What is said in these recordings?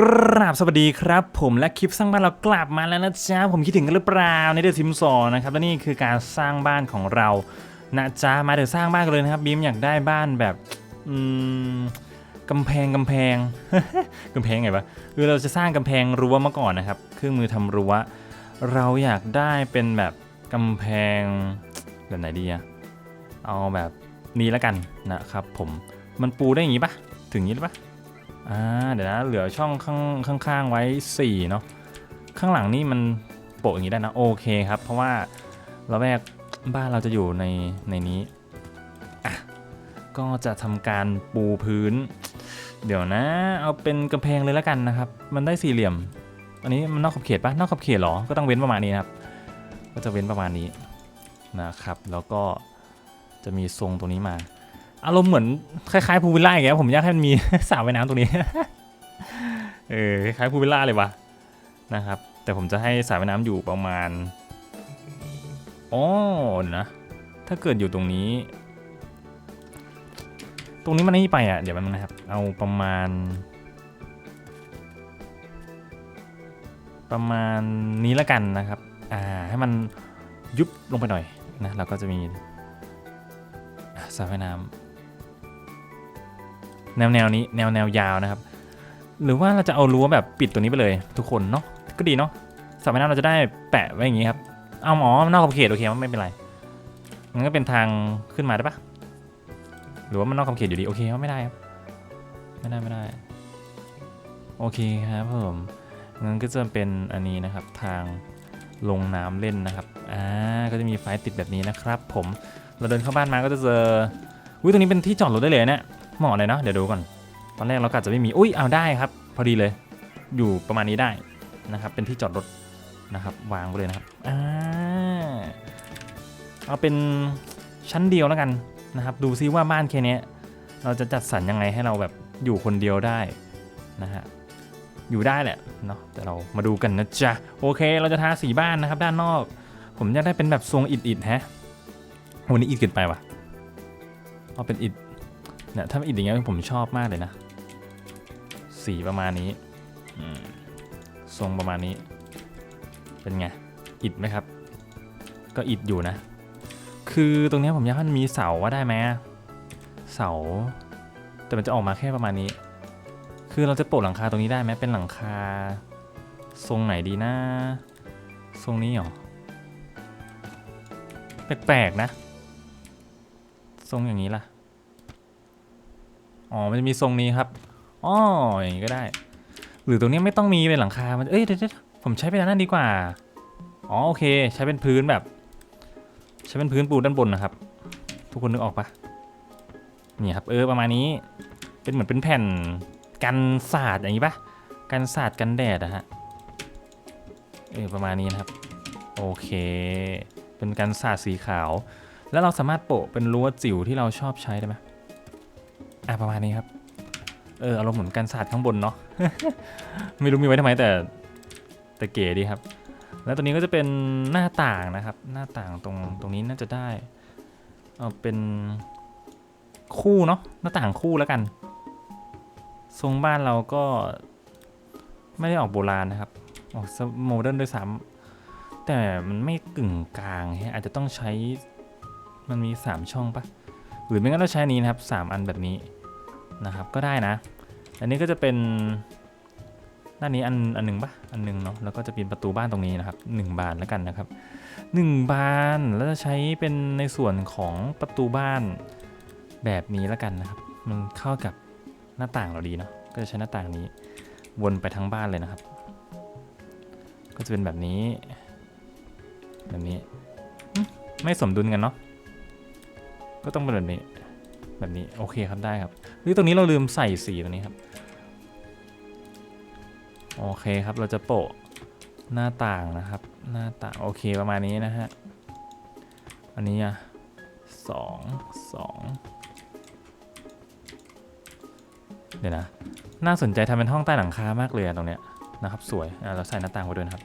กราบสวัสดีครับ ผมและคลิปสร้างบ้านเรากลับมาแล้วนะจ๊ะ ผมคิดถึงกันหรือเปล่าในเดอะซิมสอนนะครับและนี่คือการสร้างบ้านของเรานะจ๊ะมาเดี๋ยวสร้างบ้านกันเลยนะครับบีมอยากได้บ้านแบบอืมกำแพงกำแพงกำแพงไงวะคือเราจะสร้างกำแพงรั้วมาก่อนนะครับ เครื่องมือทำรั้ว เราอยากได้เป็นแบบกำแพงแบบไหนดีอะเอาแบบนี้แล้วกันนะครับ ผมมันปูได้อย่างงี้ปะถึงนี้หรือปะ อ่าเดี๋ยวนะ เหลือช่องข้างข้างๆไว้4เนาะข้างหลังนี่มันโปะอย่างนี้ได้นะโอเคครับ เพราะว่าเราแรกบ้านเราจะอยู่ในในนี้อะก็จะทำการปูพื้น เดี๋ยวนะ เอาเป็นกำแพงเลยแล้วกันนะครับ มันได้สี่เหลี่ยม อันนี้มันนอกขอบเขตปะนอกขอบเขตเหรอก็ต้องเว้นประมาณนี้นะครับ ก็จะเว้นประมาณนี้นะครับ แล้วก็จะมีทรงตรงนี้มา อารมณ์เหมือนคล้ายๆพูวิลล่าอย่างเงี้ยผมอยากให้มันมีสระว่ายน้ำตรงนี้ เออคล้ายๆพูวิลล่าเลยวะนะครับ แต่ผมจะให้สระว่ายน้ำอยู่ประมาณอ๋อเดี๋ยวนะ ถ้าเกิดอยู่ตรงนี้ ตรงนี้มันนี่ไปอะ เดี๋ยวมันนะครับ เอาประมาณ ประมาณนี้ละกันนะครับ อ่า ให้มันยุบลงไปหน่อยนะ เราก็จะมีสระว่ายน้ำ แนวแนวนี้แนวแนวยาวนะครับ หรือว่าเราจะเอารั้วแบบปิดตัวนี้ไปเลยทุกคนเนาะก็ดีเนาะสระว่ายน้ำเราจะได้แปะไว้อย่างงี้ครับเอาหมอนอกขอบเขตโอเคไม่เป็นไรมันก็เป็นทางขึ้นมาได้ปะหรือว่ามันนอกขอบเขตอยู่ดีโอเคว่าไม่ได้ครับไม่ได้ไม่ได้โอเคครับผมงั้นก็จะเป็นอันนี้นะครับทางลงน้ำเล่นนะครับอ่าก็จะมีไฟติดแบบนี้นะครับ ผมเราเดินเข้าบ้านมาก็จะเจออุ้ยตรงนี้เป็นที่จอดรถได้เลยเนี่ย หมาะเลยเนาะเดี๋ยวดูก่อน ตอนแรกเราก็อาจจะไม่มี อุ้ยเอาได้ครับ พอดีเลย อยู่ประมาณนี้ได้นะครับ เป็นที่จอดรถนะครับ วางไว้เลยนะครับอ่าเอาเป็นชั้นเดียวแล้วกันนะครับ ดูซิว่าบ้านแค่เนี้ยเราจะจัดสรรยังไงให้เราแบบอยู่คนเดียวได้นะฮะอยู่ได้แหละเนาะแต่เรามาดูกันนะจ๊ะโอเค เราจะทาสีบ้านนะครับ ด้านนอก ผมอยากได้เป็นแบบทรงอิดๆฮะวันนี้อิดเกินไปวะเอาเป็นอิด เนี่ยถ้าเป็นอิฐอย่างเงี้ยผมชอบมากเลยนะ สีประมาณนี้ทรงประมาณนี้ เป็นไง อิฐไหมครับ ก็อิฐอยู่นะ คือตรงเนี้ยผมอยากให้มันมีเสาว่าได้ไหมเสา แต่มันจะออกมาแค่ประมาณนี้ คือเราจะโปะหลังคาตรงนี้ได้ไหมเป็นหลังคา ทรงไหนดีนะ ทรงนี้เหรอ แปลกๆนะ ทรงอย่างนี้ล่ะ อ๋อ มันจะมีทรงนี้ครับอ๋ออย่างนี้ก็ได้ หรือตรงนี้ไม่ต้องมีเป็นหลังคา มัน เอ้ยเดี๋ยวผมใช้เป็นอันนั้นดีกว่า อ๋อโอเค ใช้เป็นพื้นแบบ ใช้เป็นพื้นปูด้านบนนะครับ ทุกคนนึกออกปะนี่ครับเออประมาณนี้ เป็นเหมือนเป็นแผ่นกันสาดอย่างนี้ปะกันสาดกันแดดอะฮะ เออประมาณนี้นะครับ โอเค เป็นกันสาดสีขาว แล้วเราสามารถโปะเป็นรั้วจิ๋วที่เราชอบใช้ได้ไหม อะประมาณนี้ครับ เอออารมณ์เหมือนกันศาสตร์ข้างบนเนาะ ไม่รู้มีไว้ทำไมแต่แต่เก๋ดีครับ แล้วตัวนี้ก็จะเป็นหน้าต่างนะครับ หน้าต่างตรงตรงนี้น่าจะได้ เอาเป็นคู่เนาะหน้าต่างคู่แล้วกัน ทรงบ้านเราก็ไม่ได้ออกโบราณนะครับ ออกโมเดิร์นด้วยซ้ำแต่มันไม่กึ่งกลางฮะอาจจะต้องใช้มันมีสามช่องปะหรือไม่งั้นเราใช้นนี้นะครับ 3 อันแบบนี้ นะครับก็ได้นะ อันนี้ก็จะเป็นด้านี้อันอันหนึ่งปะอันหนึ่งเนาะแล้วก็จะเป็นประตูบ้านตรงนี้นะครับหนึ่งบานแล้วกันนะครับหนึ่งบานแล้วจะใช้เป็นในส่วนของประตูบ้านแบบนี้แล้วกันนะครับ มันเข้ากับหน้าต่างเราดีเนาะก็จะใช้หน้าต่างนี้วนไปทั้งบ้านเลยนะครับ ก็จะเป็นแบบนี้ แบบนี้ไม่สมดุลกันเนาะก็ต้องเป็นแบบนี้ แบบนี้โอเคครับได้ครับหรือตรงนี้เราลืมใส่สีตรงนี้ครับโอเคครับเราจะโปะหน้าต่างนะครับ หน้าต่างโอเคประมาณนี้นะฮะอันนี้อะสองสองเดี๋ยวนะ น่าสนใจทำเป็นห้องใต้หลังคามากเลยตรงเนี้ยนะครับสวยอะเราใส่หน้าต่างไว้ด้วยครับ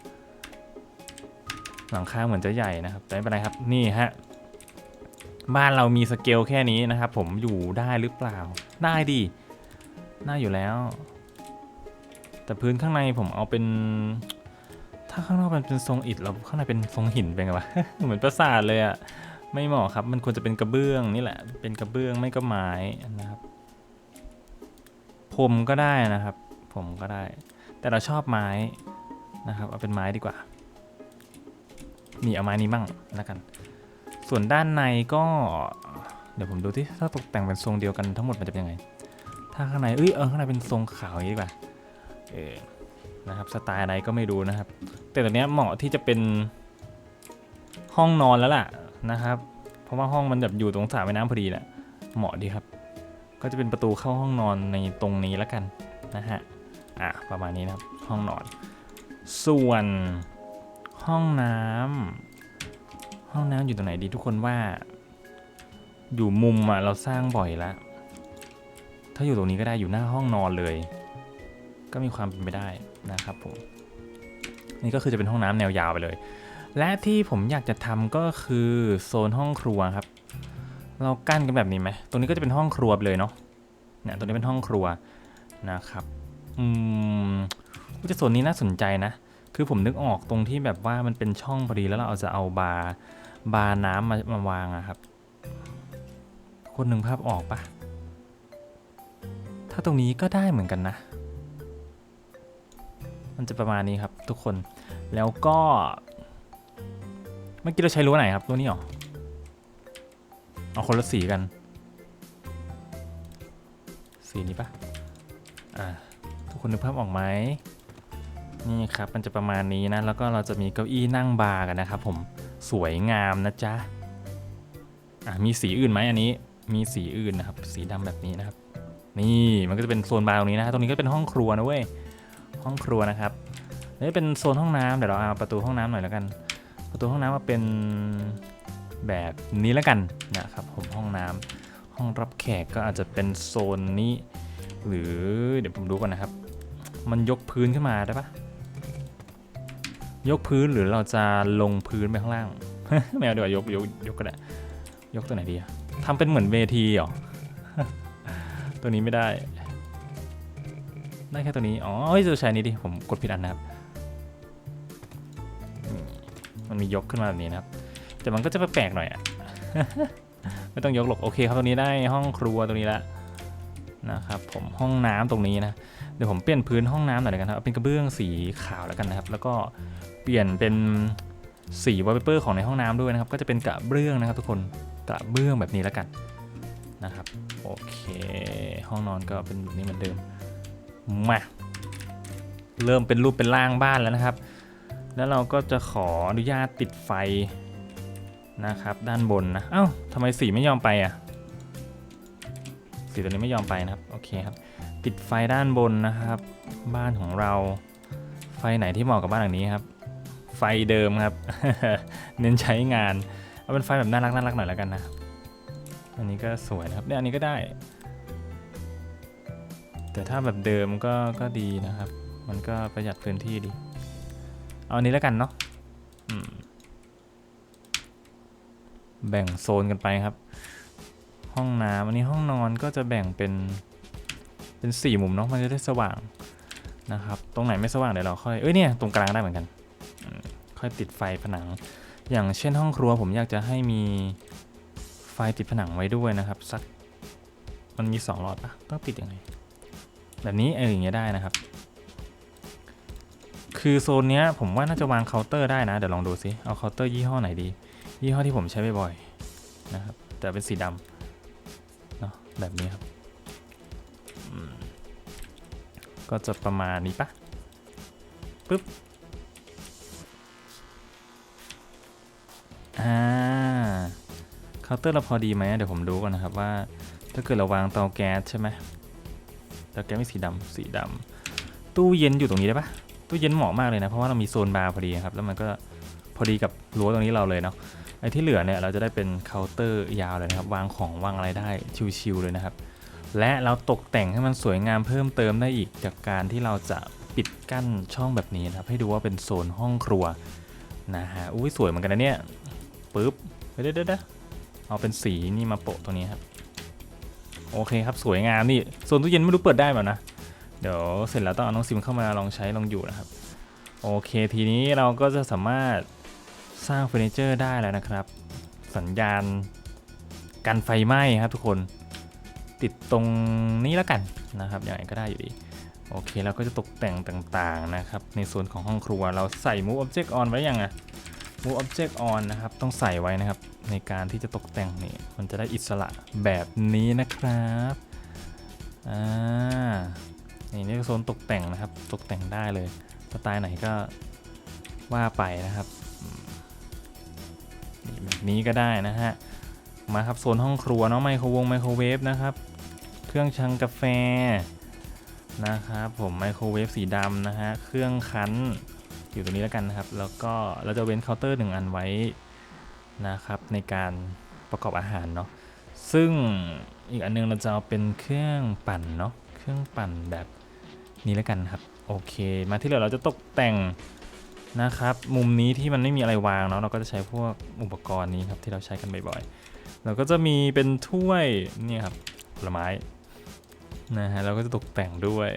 หลังคาเหมือนจะใหญ่นะครับแต่ไม่เป็นไรครับนี่ฮะ บ้านเรามีสเกลแค่นี้นะครับ ผมอยู่ได้หรือเปล่า ได้ดิน่าอยู่แล้ว แต่พื้นข้างในผมเอาเป็น ถ้าข้างนอกมันเป็นทรงอิฐแล้วข้างในเป็นทรงหินเป็นไงวะ เหมือนปราสาทเลยอะไม่เหมาะครับ มันควรจะเป็นกระเบื้องนี่แหละ เป็นกระเบื้องไม่ก็ไม้นะครับ ผมก็ได้นะครับ ผมก็ได้ แต่เราชอบไม้นะครับ เอาเป็นไม้ดีกว่านี่เอาไม้นี้บ้างแล้วกัน ส่วนด้านในก็ เดี๋ยวผมดูที่ถ้าตกแต่งเป็นทรงเดียวกันทั้งหมดมันจะเป็นยังไง ถ้าข้างในเอ้ยเออข้างในเป็นทรงขาวอย่างนี้ดีกว่าเออนะครับสไตล์อะไรก็ไม่รู้นะครับ แต่ตอนนี้ยเหมาะที่จะเป็นห้องนอนแล้วล่ะนะครับ เพราะว่าห้องมันแบบอยู่ตรงสระว่ายน้ำพอดีแหละเหมาะดีครับ ก็จะเป็นประตูเข้าห้องนอนในตรงนี้แล้วกันนะฮะอะประมาณนี้นะครับห้องนอน ส่วนห้องน้ำ ห้องน้ำอยู่ตรงไหนดีทุกคนว่า อยู่มุมอะเราสร้างบ่อยแล้วถ้าอยู่ตรงนี้ก็ได้อยู่หน้าห้องนอนเลย ก็มีความเป็นไปได้นะครับผมนี่ก็คือจะเป็นห้องน้ำแนวยาวไปเลย และที่ผมอยากจะทำก็คือโซนห้องครัวครับ เรากั้นกันแบบนี้ไหมตรงนี้ก็จะเป็นห้องครัวเลยเนาะเนี่ยตรงนี้เป็นห้องครัวนะครับอืมว่าจะโซนนี้น่าสนใจนะ คือผมนึกออกตรงที่แบบว่ามันเป็นช่องพอดีแล้วเราเอาจะเอาบาร์ บาร์น้ำมามาวางอะครับ คนหนึ่งภาพออกปะถ้าตรงนี้ก็ได้เหมือนกันนะ มันจะประมาณนี้ครับทุกคน แล้วก็ เมื่อกี้เราใช้รั้วไหนครับรั้วนี้เหรอ เอาคนละสีกัน สีนี้ปะอ่า ทุกคนนึกภาพออกไหมนี่ครับ มันจะประมาณนี้นะ แล้วก็เราจะมีเก้าอี้นั่งบาร์กันนะครับผม สวยงามนะจ๊ะอะมีสีอื่นไหมอันนี้มีสีอื่นนะครับ สีดำแบบนี้นะครับ นี่มันก็จะเป็นโซนบาร์ตรงนี้นะตรงนี้ก็เป็นห้องครัวนะเว้ยห้องครัวนะครับนี่เป็นโซนห้องน้ำเดี๋ยวเราเอาประตูห้องน้ำหน่อยแล้วกัน ประตูห้องน้ำมาเป็นแบบนี้แล้วกันนะครับผมห้องน้ำห้องรับแขกก็อาจจะเป็นโซนนี้ หรือเดี๋ยวผมดูก่อนนะครับ มันยกพื้นขึ้นมาได้ปะ ยกพื้นหรือเราจะลงพื้นไปข้างล่างไม่เอาดีกว่ายกยกยกก็ได้ยกตัวไหนดีอะทำเป็นเหมือนเวทีเหรอตัวนี้ไม่ได้ได้แค่ตัวนี้อ๋อเฮ้ยจะใช้นี้ดิผมกดผิดอันนะครับมันมียกขึ้นมาแบบนี้นะครับ แต่มันก็จะแปลกๆหน่อยอะไม่ต้องยกหรอกโอเคครับตัวนี้ได้ห้องครัวตรงนี้ละนะครับผมห้องน้ำตรงนี้นะ เดี๋ยวผมเปลี่ยนพื้นห้องน้ำหน่อยกันครับเป็นกระเบื้องสีขาวแล้วกันนะครับ แล้วก็เปลี่ยนเป็นสีวอลเปเปอร์ของในห้องน้ำด้วยนะครับ ก็จะเป็นกระเบื้องนะครับทุกคนกระเบื้องแบบนี้แล้วกันนะครับโอเค ห้องนอนก็เป็นแบบนี้เหมือนเดิมมาเริ่มเป็นรูปเป็นร่างบ้านแล้วนะครับ แล้วเราก็จะขออนุญาตติดไฟนะครับด้านบนนะเอ้าทำไมสีไม่ยอมไปอะสีตัวนี้ไม่ยอมไปนะครับโอเคครับ ติดไฟด้านบนนะครับ บ้านของเรา ไฟไหนที่เหมาะกับบ้านหลังนี้ครับ ไฟเดิมครับ เน้นใช้งาน เอาเป็นไฟแบบน่ารักน่ารักหน่อยแล้วกันนะ อันนี้ก็สวยนะครับเนี่ยอันนี้ก็ได้ แต่ถ้าแบบเดิมก็ก็ดีนะครับ มันก็ประหยัดพื้นที่ดี เอาอันนี้แล้วกันเนาะแบ่งโซนกันไปครับ ห้องน้ำอันนี้ห้องนอนก็จะแบ่งเป็น เป็นสี่มุมเนาะมันจะได้สว่างนะครับตรงไหนไม่สว่างเดี๋ยวเราค่อยเอ้ยเนี่ยตรงกลางได้เหมือนกันค่อยติดไฟผนัง อย่างเช่นห้องครัวผมอยากจะให้มีไฟติดผนังไว้ด้วยนะครับสักมันมีสองหลอดปะต้องติดยังไงแบบนี้เอออย่างเงี้ยได้นะครับ คือโซนเนี้ยผมว่าน่าจะวางเคาน์เตอร์ได้นะเดี๋ยวลองดูซิเอาเคาน์เตอร์ยี่ห้อไหนดี ยี่ห้อที่ผมใช้บ่อยๆนะครับแต่เป็นสีดำเนาะแบบนี้ครับ ก็จะประมาณนี้ปะปึ๊บอ่าเคาน์เตอร์เราพอดีไหมเดี๋ยวผมดูก่อนนะครับว่า ถ้าเกิดเราวางเตาแก๊สใช่ไหมแล้วแกไม่สีดำสีดำตู้เย็นอยู่ตรงนี้ได้ปะตู้เย็นเหมาะมากเลยนะ เพราะว่าเรามีโซนบาร์พอดีครับ แล้วมันก็พอดีกับรั้วตรงนี้เราเลยเนาะไอ้ที่เหลือเนี่ยเราจะได้เป็นเคาน์เตอร์ยาวเลยนะครับ วางของวางอะไรได้ชิวๆเลยนะครับ และเราตกแต่งให้มันสวยงามเพิ่มเติมได้อีกจากการที่เราจะปิดกั้นช่องแบบนี้นะครับให้ดูว่าเป็นโซนห้องครัวนะฮะอุ้ยสวยเหมือนกันนะเนี่ยปึ๊บเดี๋ยวเดี๋ยวเอาเป็นสีนี่มาโปะตรงนี้ครับโอเคครับสวยงามนี่โซนตู้เย็นไม่รู้เปิดได้เปล่านะเดี๋ยวเสร็จแล้วต้องเอาน้องซิมเข้ามาลองใช้ลองอยู่นะครับโอเคทีนี้เราก็จะสามารถสร้างเฟอร์นิเจอร์ได้แล้วนะครับ สัญญาณกันไฟไหม้ครับทุกคน ติดตรงนี้แล้วกันนะครับอย่างไรก็ได้อยู่ดีโอเคเราก็จะตกแต่งต่างๆนะครับ ในส่วนของห้องครัวเราใส่ move object on ไว้ยังอะ move object on นะครับ ต้องใส่ไว้นะครับ ในการที่จะตกแต่งนี่มันจะได้อิสระแบบนี้นะครับอ่านี่นี่โซนตกแต่งนะครับ ตกแต่งได้เลยสไตล์ไหนก็ว่าไปนะครับนี่แบบนี้ก็ได้นะฮะ มาครับโซนห้องครัวเนาะไมโครวงไมโครเวฟนะครับ เครื่องชังกาแฟนะครับผมไมโครเวฟสีดำนะฮะเครื่องคั้นอยู่ตรงนี้แล้วกันนะครับ แล้วก็เราจะเว้นเคาน์เตอร์หนึ่งอันไว้นะครับในการประกอบอาหารเนาะซึ่งอีกอันนึงเราจะเอาเป็นเครื่องปั่นเนาะเครื่องปั่นแบบนี้แล้วกันครับโอเค มาที่เหลือเราจะตกแต่งนะครับ มุมนี้ที่มันไม่มีอะไรวางเนาะเราก็จะใช้พวกอุปกรณ์นี้ครับที่เราใช้กันบ่อยๆ เราก็จะมีเป็นถ้วยเนี่ยครับผลไม้นะฮะเราก็จะตกแต่งด้วย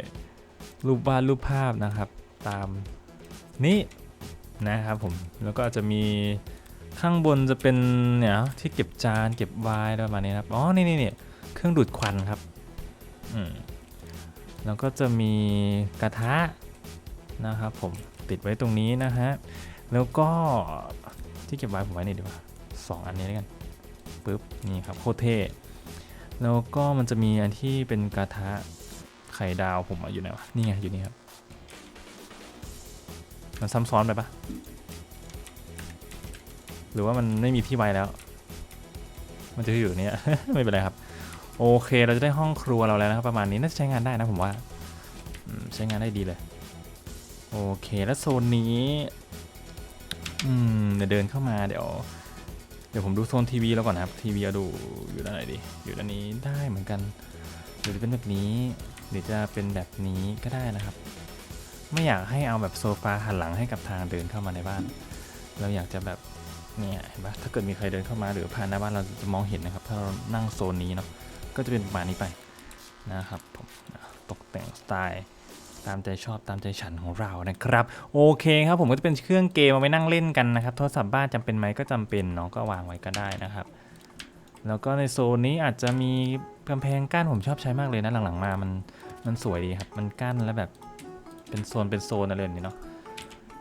รูปวาดรูปภาพนะครับตามนี้นะครับผมแล้วก็อาจจะมีข้างบนจะเป็นเนี่ยที่เก็บจานเก็บไวน์อะไรประมาณนี้นะครับอ๋อนี่นี่นี่เครื่องดูดควันครับอืมแล้วก็จะมีกระทะนะครับผมติดไว้ตรงนี้นะฮะแล้วก็ที่เก็บไว้ผมไว้นี่ดีกว่าสองอันนี้แล้วกัน ปึ๊บนี่ครับโคตรเท่แล้วก็มันจะมีอันที่เป็นกระทะไข่ดาวผมอยู่ไหนวะนี่ไงอยู่นี่ครับมันซ้ำซ้อนไปปะหรือว่ามันไม่มีที่ไว้แล้ว มันจะอยู่เนี้ยไม่เป็นไรครับ โอเคเราจะได้ห้องครัวเราแล้วนะครับประมาณนี้น่าจะใช้งานได้นะผมว่าใช้งานได้ดีเลย โอเคแล้วโซนนี้ อืมเดี๋ยวเดินเข้ามาเดี๋ยว เดี๋ยวผมดูโซนทีวีแล้วก่อนนะครับ ทีวีเอาดูอยู่ด้านไหนดี อยู่ด้านนี้ได้เหมือนกัน หรือจะเป็นแบบนี้หรือจะเป็นแบบนี้ก็ได้นะครับ ไม่อยากให้เอาแบบโซฟาหันหลังให้กับทางเดินเข้ามาในบ้าน เราอยากจะแบบเนี่ยเห็นปะถ้าเกิดมีใครเดินเข้ามาหรือผ่านหน้าบ้านเราจะมองเห็นนะครับ ถ้าเรานั่งโซนนี้เนาะก็จะเป็นประมาณนี้ไปนะครับผมตกแต่งสไตล์ ตามใจชอบตามใจฉันของเรานะครับ โอเคครับผมก็จะเป็นเครื่องเกมเอาไว้นั่งเล่นกันนะครับโทรศัพท์บ้านจำเป็นไหมก็จำเป็นเนาะก็วางไว้ก็ได้นะครับ แล้วก็ในโซนนี้อาจจะมีกำแพงกั้นผมชอบใช้มากเลยนะหลังๆมามันมันสวยดีครับ มันกั้นแล้วแบบเป็นโซนเป็นโซนอะไรแบบนี้เนาะ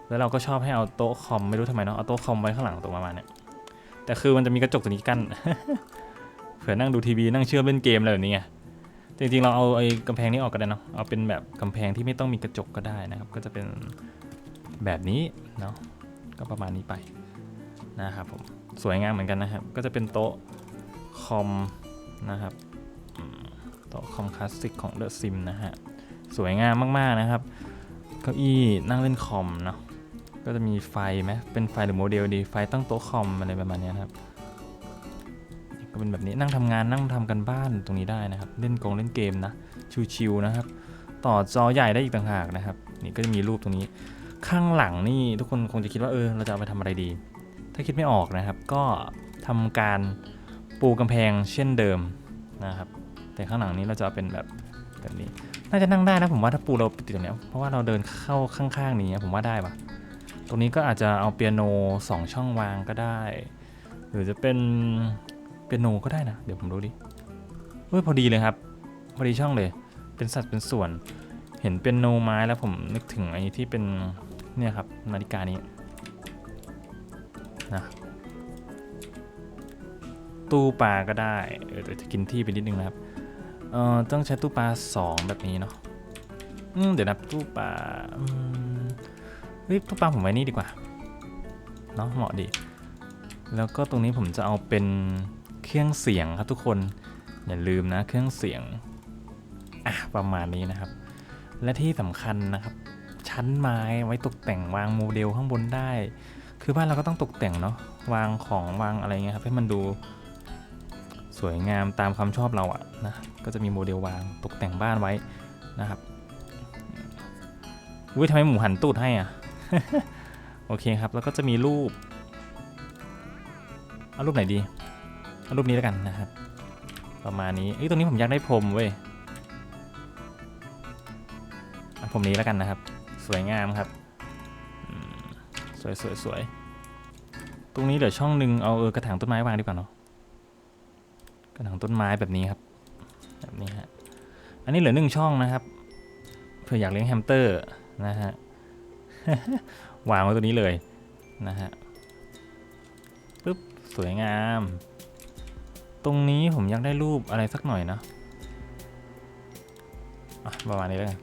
แล้วเราก็ชอบให้เอาโต๊ะคอมไม่รู้ทำไมเนาะเอาโต๊ะคอมไว้ข้างหลังตรงประมาณเนี้ยแต่คือมันจะมีกระจกตัวนี้กั้นเผื่อนั่งดูทีวีนั่งเชื่อมเล่นเกมอะไรแบบนี้ไง จริงๆเราเอาไอ้กำแพงนี้ออกก็ได้เนาะเอาเป็นแบบกำแพงที่ไม่ต้องมีกระจกก็ได้นะครับ ก็จะเป็นแบบนี้เนาะก็ประมาณนี้ไปนะครับผมสวยงามเหมือนกันนะครับ ก็จะเป็นโต๊ะคอมนะครับโต๊ะคอมคลาสสิกของ The Sim นะฮะสวยงามมากๆนะครับเก้าอี้นั่งเล่นคอมเนาะก็จะมีไฟไหมเป็นไฟหรือโมเดลดีไฟตั้งโต๊ะคอมอะไรประมาณนี้นะครับ ก็เป็นแบบนี้นั่งทำงานนั่งทำกันบ้านตรงนี้ได้นะครับ เล่นกงเล่นเกมนะชิวๆนะครับ ต่อจอใหญ่ได้อีกต่างหากนะครับ นี่ก็จะมีรูปตรงนี้ ข้างหลังนี่ทุกคนคงจะคิดว่าเออเราจะเอาไปทำอะไรดี ถ้าคิดไม่ออกนะครับ ก็ทำการปูกำแพงเช่นเดิมนะครับ แต่ข้างหลังนี้เราจะเอาเป็นแบบแบบนี้ น่าจะนั่งได้นะผมว่าถ้าปูเราติดตรงนี้เพราะว่าเราเดินเข้าข้างๆนี้ผมว่าได้ปะตรงนี้ก็อาจจะเอาเปียโนสองช่องวางก็ได้ หรือจะเป็น เปียโนก็ได้นะ เดี๋ยวผมดูดิเฮ้ยพอดีเลยครับ พอดีช่องเลย เป็นสัดเป็นส่วน เห็นเป็นโนไม้แล้วผมนึกถึงไอ้ที่เป็นเนี่ยครับนาฬิกานี้นะตู้ปลาก็ได้ เออแต่จะกินที่ไปนิดนึงนะครับ เอ่อต้องใช้ตู้ปลาสองแบบนี้เนาะอืมเดี๋ยวนะตู้ปลาอืมเฮ้ยตู้ปลาผมไว้นี่ดีกว่า เนาะเหมาะดี แล้วก็ตรงนี้ผมจะเอาเป็น เครื่องเสียงครับทุกคนอย่าลืมนะเครื่องเสียงอะประมาณนี้นะครับ และที่สำคัญนะครับ ชั้นไม้ไว้ตกแต่งวางโมเดลข้างบนได้ คือบ้านเราก็ต้องตกแต่งเนาะวางของวางอะไรเงี้ยครับให้มันดูสวยงามตามความชอบเราอะนะก็จะมีโมเดลวางตกแต่งบ้านไว้นะครับอุ้ยทำไมหมูหันตูดให้อะโอเคครับ แล้วก็จะมีรูป เอารูปไหนดี รูปนี้แล้วกันนะครับ ประมาณนี้เอ้ยตรงนี้ผมอยากได้พรมเว้ยผมนี้แล้วกันนะครับ สวยงามครับ สวยสวยสวยตรงนี้เดี๋ยวช่องหนึ่งเอาเออกระถางต้นไม้วางดีกว่าเนาะกระถางต้นไม้แบบนี้ครับ แบบนี้ฮะอันนี้เหลือหนึ่งช่องนะครับเผื่ออยากเลี้ยงแฮมสเตอร์นะฮะวางไว้ตัวนี้เลยนะฮะปึ๊บสวยงาม ตรงนี้ผมอยากได้รูปอะไรสักหน่อยนะประมาณนี้แล้วกัน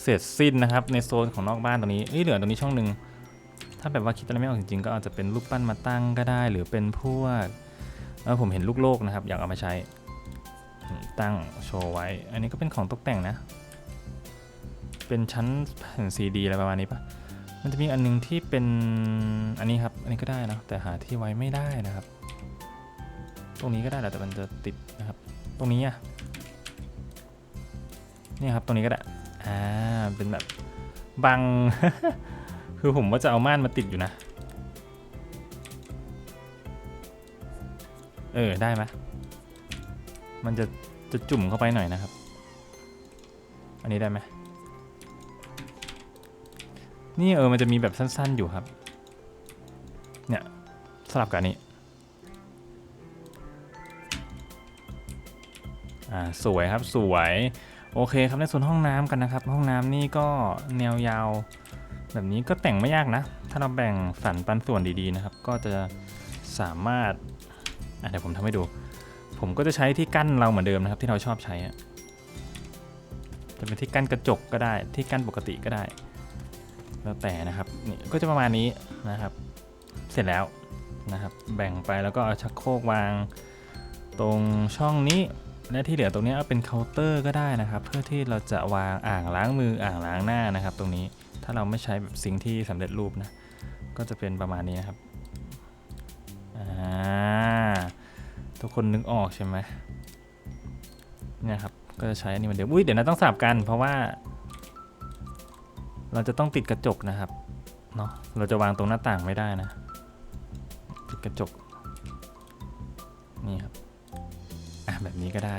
เสร็จสิ้นนะครับ ในโซนของนอกบ้านตรงนี้เอ้ยเหลือตรงนี้ช่องหนึ่งถ้าแบบว่าคิดอะไรไม่ออกจริงๆ ก็อาจจะเป็นรูปปั้นมาตั้งก็ได้ หรือเป็นพวกเออผมเห็นลูกโลกนะครับ อยากเอามาใช้ตั้งโชว์ไว้ อันนี้ก็เป็นของตกแต่งนะ เป็นชั้นแผ่นซีดีอะไรประมาณนี้ปะมันจะมีอันนึงที่เป็นอันนี้ครับ อันนี้ก็ได้นะแต่หาที่ไว้ไม่ได้นะครับ ตรงนี้ก็ได้แหละแต่มันจะติดนะครับ ตรงนี้อะนี่ครับตรงนี้ก็ได้อ่าเป็นแบบบัง คือผมว่าจะเอาม่านมาติดอยู่นะ เออได้ไหมมันจะจะจุ่มเข้าไปหน่อยนะครับ อันนี้ได้ไหมนี่เออมันจะมีแบบสั้น ๆอยู่ครับ เนี่ยสลับกับอัน อ่าสวยครับสวย โอเคครับในส่วนห้องน้ำกันนะครับ ห้องน้ำนี่ก็แนวยาว แบบนี้ก็แต่งไม่ยากนะ ถ้าเราแบ่งสรรปันส่วนดีๆนะครับ ก็จะสามารถเดี๋ยวผมทำให้ดู ผมก็จะใช้ที่กั้นเราเหมือนเดิมนะครับ ที่เราชอบใช้จะเป็นที่กั้นกระจกก็ได้ ที่กั้นปกติก็ได้ แล้วแต่นะครับนี่ก็จะประมาณนี้นะครับ เสร็จแล้วนะครับ แบ่งไปแล้วก็เอาชักโครกวาง ตรงช่องนี้ และที่เหลือตรงนี้เอาเป็นเคาน์เตอร์ก็ได้นะครับ เพื่อที่เราจะวางอ่างล้างมืออ่างล้างหน้านะครับ ตรงนี้ถ้าเราไม่ใช้แบบซิงที่สำเร็จรูปนะก็จะเป็นประมาณนี้นะครับอ่าทุกคนนึกออกใช่ไหมเนี่ยครับก็จะใช้อันนี้เหมือนเดิมอุ้ยเดี๋ยวนะต้องสลับกัน เพราะว่า เราจะต้องติดกระจกนะครับเนาะเราจะวางตรงหน้าต่างไม่ได้นะ ติดกระจกนี่ครับ แบบนี้ก็ได้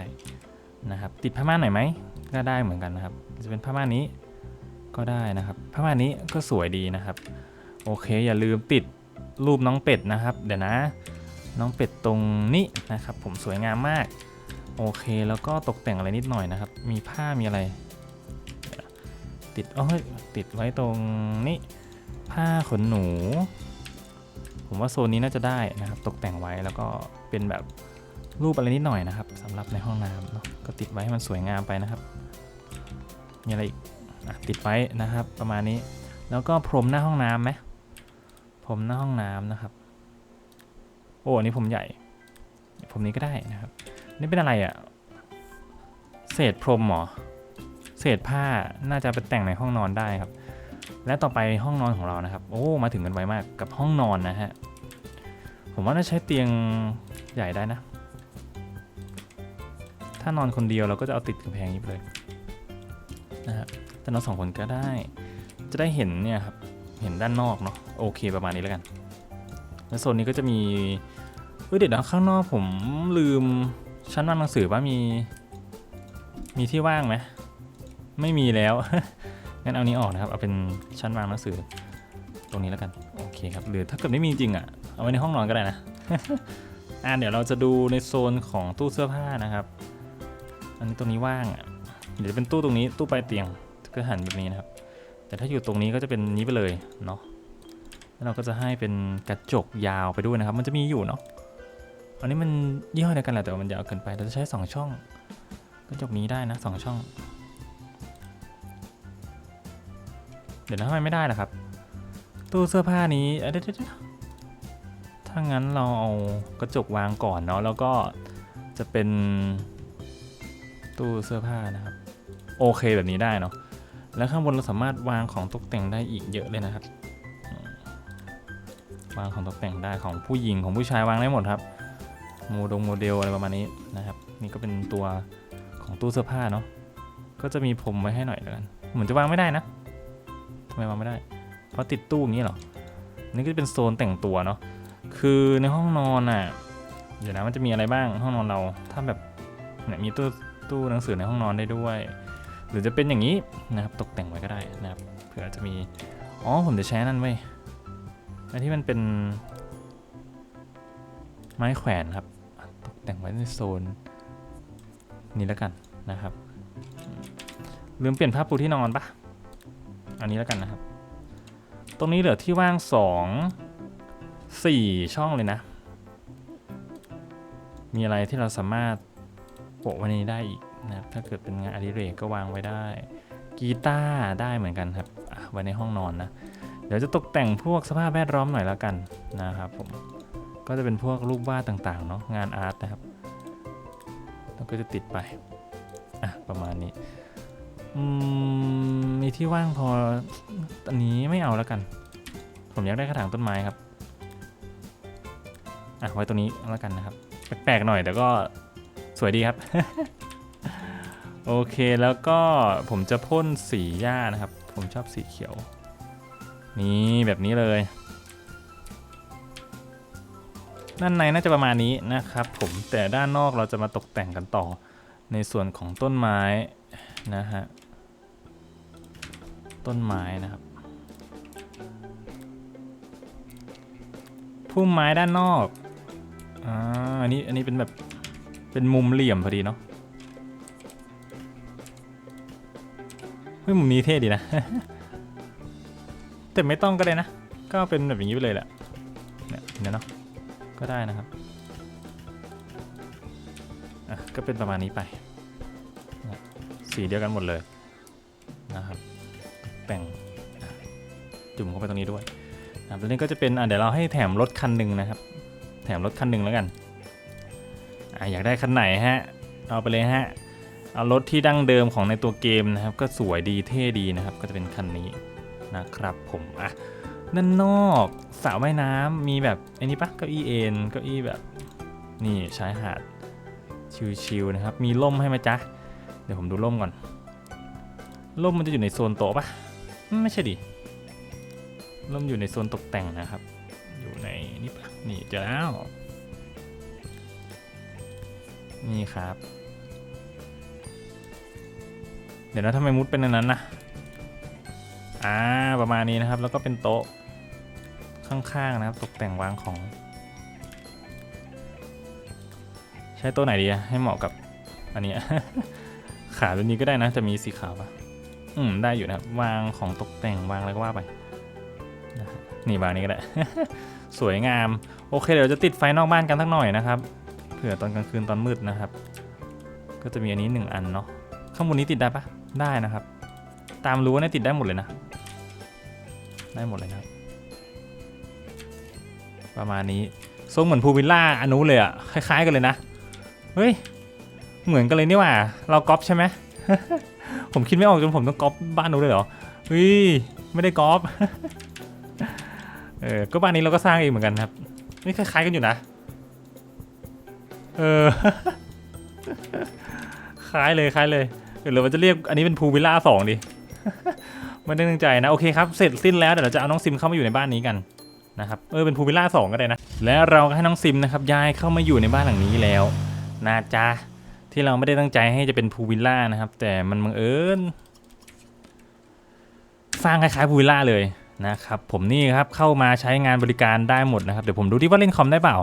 นะครับ ติดผ้าม่านหน่อยไหมก็ได้เหมือนกันนะครับ จะเป็นผ้าม่านนี้ก็ได้นะครับผ้าม่านนี้ก็สวยดีนะครับ โอเคอย่าลืมติดรูปน้องเป็ดนะครับ เดี๋ยวนะ น้องเป็ดตรงนี้นะครับ ผมสวยงามมาก โอเคแล้วก็ตกแต่งอะไรนิดหน่อยนะครับ มีผ้ามีอะไร ติดเอ้ยติดไว้ตรงนี้ผ้าขนหนู ผมว่าโซนนี้น่าจะได้นะครับ ตกแต่งไว้แล้วก็เป็นแบบ รูปอะไรนิดหน่อยนะครับสำหรับในห้องน้ำเนาะก็ติดไว้ให้มันสวยงามไปนะครับ มีอะไรอีกอติดไว้นะครับ ประมาณนี้ แล้วก็พรมหน้าห้องน้ำไหมพรมหน้าห้องน้ำนะครับ โอ้อันนี้ผมใหญ่ ผมนี้ก็ได้นะครับ นี่เป็นอะไรอะ่ะเศษพรมเหรอเศษผ้าน่าจะไปแต่งในห้องนอนได้ครับ และต่อไปห้องนอนของเรานะครับ โอ้ มาถึงกันไวมากกับห้องนอนนะฮะ ผมว่าน่าใช้เตียงใหญ่ได้นะ ถ้านอนคนเดียวเราก็จะเอาติดกำแพงนี้ไปเลยนะครับแต่นอนสองคนก็ได้ จะได้เห็นเนี่ยครับ เห็นด้านนอกเนาะ โอเคประมาณนี้แล้วกัน แล้วโซนนี้ก็จะมีเฮ้ยเดี๋ยวนะข้างนอกผมลืมชั้นวางหนังสือว่ามี มีที่ว่างไหมไม่มีแล้ว งั้นเอานี้ออกนะครับ เอาเป็นชั้นวางหนังสือ ตรงนี้แล้วกัน โอเคครับ หรือถ้าเกิดไม่มีจริงอะ เอาไว้ในห้องนอนก็ได้นะ อ่าเดี๋ยวเราจะดูในโซนของตู้เสื้อผ้านะครับ อันนี้ตรงนี้ว่างอะเดี๋ยวจะเป็นตู้ตรงนี้ตู้ปลายเตียงก็หันแบบนี้นะครับ แต่ถ้าอยู่ตรงนี้ก็จะเป็นนี้ไปเลยเนาะแล้วเราก็จะให้เป็นกระจกยาวไปด้วยนะครับ มันจะมีอยู่เนาะอันนี้มันยี่ห้อเดียวกันแหละแต่ว่ามันยาวเกินไปเราจะใช้สองช่องกระจกนี้ได้นะสองช่อง เดี๋ยวนะทำไมไม่ได้ล่ะครับ ตู้เสื้อผ้านี้เดี๋ยวเดี๋ยวเดี๋ยวถ้างั้นเราเอากระจกวางก่อนเนาะแล้วก็จะเป็น ตู้เสื้อผ้านะครับ โอเคแบบนี้ได้เนาะแล้วข้างบนเราสามารถวางของตกแต่งได้อีกเยอะเลยนะครับ วางของตกแต่งได้ของผู้หญิงของผู้ชายวางได้หมดครับโมดงโมเดลอะไรประมาณนี้นะครับ นี่ก็เป็นตัวของตู้เสื้อผ้าเนาะก็จะมีพรมไว้ให้หน่อยแล้วกันเหมือนจะวางไม่ได้นะทำไมวางไม่ได้ เพราะติดตู้อย่างนี้เหรอนี่ก็จะเป็นโซนแต่งตัวเนาะคือในห้องนอนอะเดี๋ยวนะมันจะมีอะไรบ้างห้องนอนเราถ้าแบบเนี่ยมีตู้ ตู้หนังสือในห้องนอนได้ด้วย หรือจะเป็นอย่างนี้นะครับตกแต่งไว้ก็ได้นะครับเผื่อจะมีอ๋อผมจะใช้นั่นไว้ยอันที่มันเป็น ไม้แขวนครับ ตกแต่งไว้ในโซน นี้แล้วกันนะครับลืมเปลี่ยนผ้าปูที่นอนปะอันนี้แล้วกันนะครับ ตรงนี้เหลือที่ว่างสองสี่ช่องเลยนะ มีอะไรที่เราสามารถ โปะไว้ในนี้ได้อีกนะครับถ้าเกิดเป็นงานอดิเรกก็วางไว้ได้กีตาร์ได้เหมือนกันครับไว้ในห้องนอนนะ เดี๋ยวจะตกแต่งพวกสภาพแวดล้อมหน่อยแล้วกันนะครับผมก็จะเป็นพวกรูปวาดต่างๆเนาะงานอาร์ตนะครับแล้วก็จะติดไปอะประมาณนี้มีที่ว่างพออันนี้ไม่เอาแล้วกัน ผมอยากได้กระถางต้นไม้ครับอะไว้ตรงนี้แล้วกันนะครับ แปลกๆหน่อยแต่ก็ สวยดีครับ โอเคแล้วก็ผมจะพ่นสีหญ้านะครับ ผมชอบสีเขียว นี่แบบนี้เลยด้านในน่าจะประมาณนี้นะครับ ผมแต่ด้านนอกเราจะมาตกแต่งกันต่อในส่วนของต้นไม้นะฮะต้นไม้นะครับพุ่มไม้ด้านนอกอ่าอันนี้อันนี้เป็นแบบ เป็นมุมเหลี่ยมพอดีเนาะเฮ้ยมุมนี้เท่ดีนะ แต่ไม่ต้องก็ได้นะ ก็เป็นแบบอย่างนี้ไปเลยแหละเนี่ยเนไหมเนาะก็ได้นะครับอะก็เป็นประมาณนี้ไป สีเดียวกันหมดเลยนะครับแต่งจุ่มเข้าไปตรงนี้ด้วยนะครับแล้วนี่ก็จะเป็นอะเดี๋ยวเราให้แถมรถคันหนึ่งนะครับ แถมรถคันหนึ่งแล้วกัน อยากได้คันไหนฮะ เอาไปเลยฮะ เอารถที่ดั้งเดิมของในตัวเกมนะครับ ก็สวยดีเท่ดีนะครับ ก็จะเป็นคันนี้นะครับผมอะด้านนอกสระว่ายน้ำมีแบบอ้นี้ปะเก้าอี้เอ็นเก้าอี้แบบนี่ชายหาดชิลๆนะครับ มีร่มให้ไหมจ๊ะ เดี๋ยวผมดูร่มก่อน ร่มมันจะอยู่ในโซนโต๊ะปะไม่ใช่ดิ ร่มอยู่ในโซนตกแต่งนะครับ อยู่ในนี่ปะนี่เจอแล้ว นี่ครับ เดี๋ยวนะทำไมมุดเป็นอันนั้นนะอ่าประมาณนี้นะครับ แล้วก็เป็นโต๊ะข้างๆนะครับ ตกแต่งวางของ ใช้โต๊ะไหนดีอะให้เหมาะกับอันนี้ ขาตัวนี้ก็ได้นะ จะมีสีขาวปะอืมได้อยู่นะครับ วางของตกแต่งวางอะไรก็ว่าไปนี่วางนี้ก็ได้ สวยงาม โอเคเดี๋ยวจะติดไฟนอกบ้านกันสักหน่อยนะครับ เผื่อตอนกลางคืนตอนมืดนะครับ ก็จะมีอันนี้หนึ่งอันเนาะข้างบนนี้ติดได้ปะได้นะครับ ตามรู้ว่าเนี่ยติดได้หมดเลยนะ ได้หมดเลยนะประมาณนี้ทรงเหมือนพูวิลล่าอันนู้นเลยอะคล้าย ๆ กันเลยนะเฮ้ยเหมือนกันเลยนี่ว่า เราก๊อปใช่ไหมผมคิดไม่ออกจนผมต้องก๊อปบ้านนู้นเลยเหรอเฮ้ยไม่ได้ก๊อปเออก็บ้านนี้เราก็สร้างเองเหมือนกันครับนี่คล้ายๆกันอยู่นะ เออ คล้ายเลยคล้ายเลยเดี๋ยวเราจะเรียกอันนี้เป็นพูลวิลล่าสองดิไม่ได้ตั้งใจนะ โอเคครับ เสร็จสิ้นแล้วเดี๋ยวเราจะเอาน้องซิมเข้ามาอยู่ในบ้านนี้กันนะครับเออเป็นพูลวิลล่าสองก็ได้นะ และเราก็ให้น้องซิมนะครับย้ายเข้ามาอยู่ในบ้านหลังนี้แล้วนะจ๊ะที่เราไม่ได้ตั้งใจให้จะเป็นพูลวิลล่านะครับ แต่มันบังเอิญสร้างคล้ายๆพูลวิลล่าเลยนะครับผมนี่ครับเข้ามาใช้งานบริการได้หมดนะครับเดี๋ยวผมดูที่ว่าเล่นคอมได้เปล่า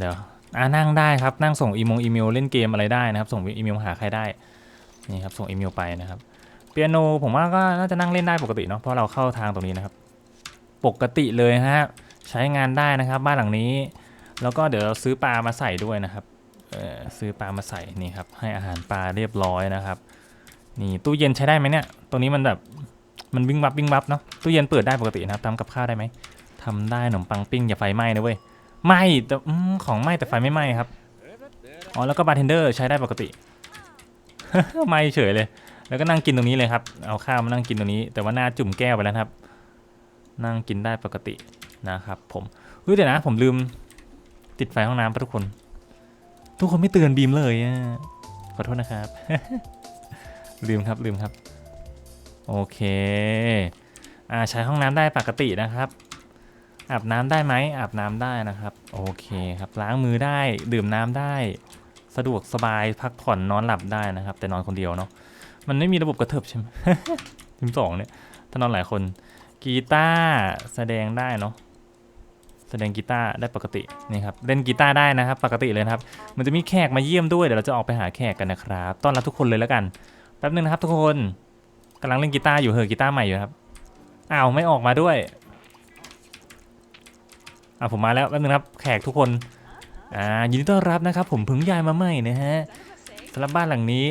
เดี๋ยว อ่านั่งได้ครับนั่งส่งอีโมงอีเมลเล่นเกมอะไรได้นะครับ ส่งอีเมลหาใครได้นี่ครับส่งอีเมลไปนะครับเปียโนผมว่าก็น่าจะนั่งเล่นได้ปกติเนาะเพราะเราเข้าทางตรงนี้นะครับ ปกติเลยฮะใช้งานได้นะครับบ้านหลังนี้ แล้วก็เดี๋ยวเราซื้อปลามาใส่ด้วยนะครับเออซื้อปลามาใส่นี่ครับให้อาหารปลาเรียบร้อยนะครับ นี่ตู้เย็นใช้ได้ไหมเนี่ยตัวนี้มันแบบมันวิ่งวับวิ่งวับเนาะตู้เย็นเปิดได้ปกตินะครับทำกับข้าวได้ไหมทำได้ขนมปังปิ้งอย่าไฟไหม้นะเว้ย ไหมแต่อืมของไหม้แต่ไฟไม่ไหม้ครับอ๋อแล้วก็บาร์เทนเดอร์ใช้ได้ปกติ ไม้เฉยเลย แล้วก็นั่งกินตรงนี้เลยครับ เอาข้าวมานั่งกินตรงนี้ แต่ว่าหน้าจุ่มแก้วไปแล้วครับ นั่งกินได้ปกตินะครับ ผมเฮ้ยเดี๋ยวนะ ผมลืมติดไฟห้องน้ำปะทุกคน ทุกคนไม่เตือนบีมเลยอะขอโทษนะครับ ลืมครับลืมครับ โอเค อ่าใช้ห้องน้ำได้ปกตินะครับ อาบน้ำได้ไหมอาบน้ำได้นะครับ โอเคครับล้างมือได้ดื่มน้ำได้ สะดวกสบายพักผ่อนนอนหลับได้นะครับ แต่นอนคนเดียวเนาะมันไม่มีระบบกระเถิบใช่ไหมทีมสองเนี่ยถ้านอนหลายคนกีตาร์แสดงได้เนาะแสดงกีตาร์ได้ปกตินี่ครับเล่นกีตาร์ได้นะครับ ปกติเลยครับ มันจะมีแขกมาเยี่ยมด้วยเดี๋ยวเราจะออกไปหาแขกกันนะครับต้อนรับทุกคนเลยแล้วกันแป๊บนึงนะครับทุกคนกำลังเล่นกีตาร์อยู่เหอกีตาร์ใหม่อยู่ครับอ้าวไม่ออกมาด้วย อ่าผมมาแล้วแป๊บนึงครับแขกทุกคนอ่ายินดีต้อนรับนะครับ ผมพิ่งย้ายมาใหม่นะฮะสำหรับบ้านหลังนี้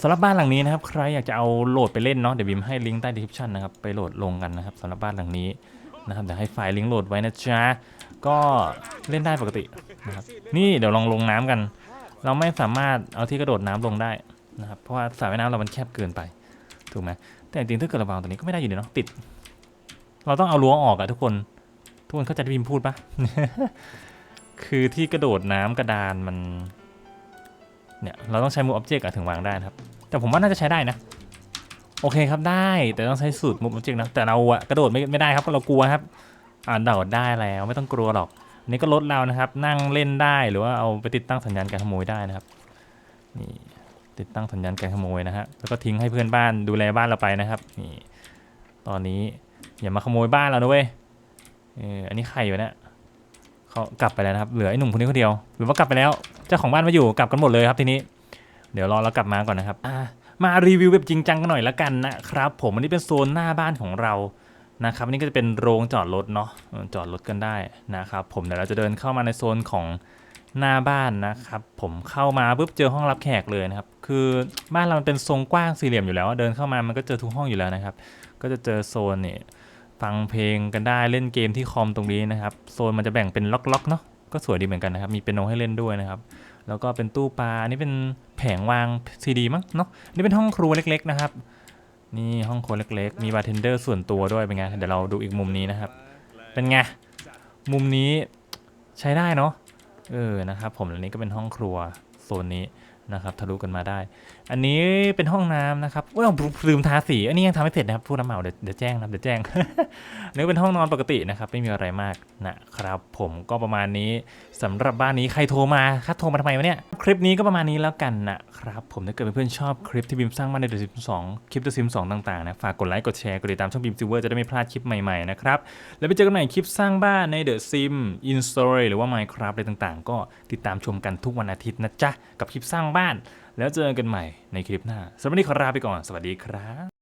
สำหรับบ้านหลังนี้นะครับ ใครอยากจะเอาโหลดไปเล่นเนาะเดี๋ยวบิมให้ลิงก์ใต้ description นะครับไปโหลดลงกันนะครับสำหรับบ้านหลังนี้นะครับเดี๋ยวให้ไฟล์ลิงก์โหลดไว้นะจ๊ะก็เล่นได้ปกตินะครับนี่เดี๋ยวลองลงน้ำกัน เราไม่สามารถเอาที่กระโดดน้ำลงได้นะครับเพราะว่าสระว่ายน้ำเรามันแคบเกินไปถูกไหมแต่จริงๆถ้าเกิดเราวางตรงนี้ก็ไม่ได้อยู่ดีเนาะติด เราต้องเอารั้วออกอะทุกคน ทุกคนเข้าใจที่พิมพ์พูดปะคือที่กระโดดน้ำกระดานมัน เนี่ย เราต้องใช้มูฟออบเจกต์ถึงวางได้นะครับ แต่ผมว่าน่าจะใช้ได้นะ โอเคครับได้ แต่ต้องใช้สูตรมูฟออบเจกต์นะ แต่เราอะกระโดดไม่ไม่ได้ครับเพราะเรากลัวครับ อ่าโดดได้แล้วไม่ต้องกลัวหรอกอันนี้ก็ลดเรานะครับ นั่งเล่นได้หรือว่าเอาไปติดตั้งสัญญาณการขโมยได้นะครับ นี่ติดตั้งสัญญาณการขโมยนะฮะ แล้วก็ทิ้งให้เพื่อนบ้านดูแลบ้านเราไปนะครับ นี่ ตอนนี้อย่ามาขโมยบ้านเราด้วย เอออันนี้ใครอยู่เนี่ยเขากลับไปแล้วนะครับ เหลือไอ้หนุ่มคนนี้คนเดียว หรือว่ากลับไปแล้ว เจ้าของบ้านมาอยู่กลับกันหมดเลยครับทีนี้ เดี๋ยวรอเรากลับมาก่อนนะครับมารีวิวแบบจริงจังกันหน่อยละกันนะครับ ผมอันนี้เป็นโซนหน้าบ้านของเรานะครับอันนี้ก็จะเป็นโรงจอดรถเนาะจอดรถกันได้นะครับผมเดี๋ยวเราจะเดินเข้ามาในโซนของหน้าบ้านนะครับผมเข้ามาปุ๊บเจอห้องรับแขกเลยนะครับคือบ้านเรามันเป็นทรงกว้างสี่เหลี่ยมอยู่แล้ว เดินเข้ามามันก็เจอทุกห้องอยู่แล้วนะครับ ก็จะเจอโซนนี่ ฟังเพลงกันได้เล่นเกมที่คอมตรงนี้นะครับโซนมันจะแบ่งเป็นล็อกๆเนาะก็สวยดีเหมือนกันนะครับ มีเป็นโนให้เล่นด้วยนะครับ แล้วก็เป็นตู้ปลาอันนี้เป็นแผงวางซีดีมั้งเนาะนี่เป็นห้องครัวเล็ก ๆ นะครับ นี่ห้องครัวเล็ก ๆ มีบาร์เทนเดอร์ส่วนตัวด้วยเป็นไงเดี๋ยวเราดูอีกมุมนี้นะครับ เป็นไงมุมนี้ใช้ได้เนาะเออนะครับ ผมอันนี้ก็เป็นห้องครัวโซนนี้นะครับทะลุกันมาได้อันนี้เป็นห้องน้ำนะครับโอ้ยลืมทาสี อันนี้ยังทำไม่เสร็จนะครับพูดน้ำเหมาเดี๋ยวแจ้งนะเดี๋ยวแจ้งอันนี้เป็นห้องนอนปกตินะครับ ไม่มีอะไรมากนะครับ ผมก็ประมาณนี้สำหรับบ้านนี้ใครโทรมาครับโทรมาทำไมวะเนี่ย คลิปนี้ก็ประมาณนี้แล้วกันนะครับ ผมถ้าเกิดเพื่อนๆชอบคลิปที่บิมสร้างมาในเดอะซิมสองคลิปเดอะซิมสองต่างๆนะฝากกดไลค์กดแชร์กดติดตามช่องบิมซิเวอร์จะได้ไม่พลาดคลิปใหม่ๆนะครับแล้วไปเจอกันใหม่คลิปสร้างบ้านใน The Sim In Story หรือว่า Minecraft อะไรต่างๆ ก็ติดตามชมกันทุกวันอาทิตย์นะจ๊ะกับคลิปสร้างบ้าน แล้วเจอกันใหม่ในคลิปหน้าสำหรับวันนี้ขอลาไปก่อน สวัสดีครับ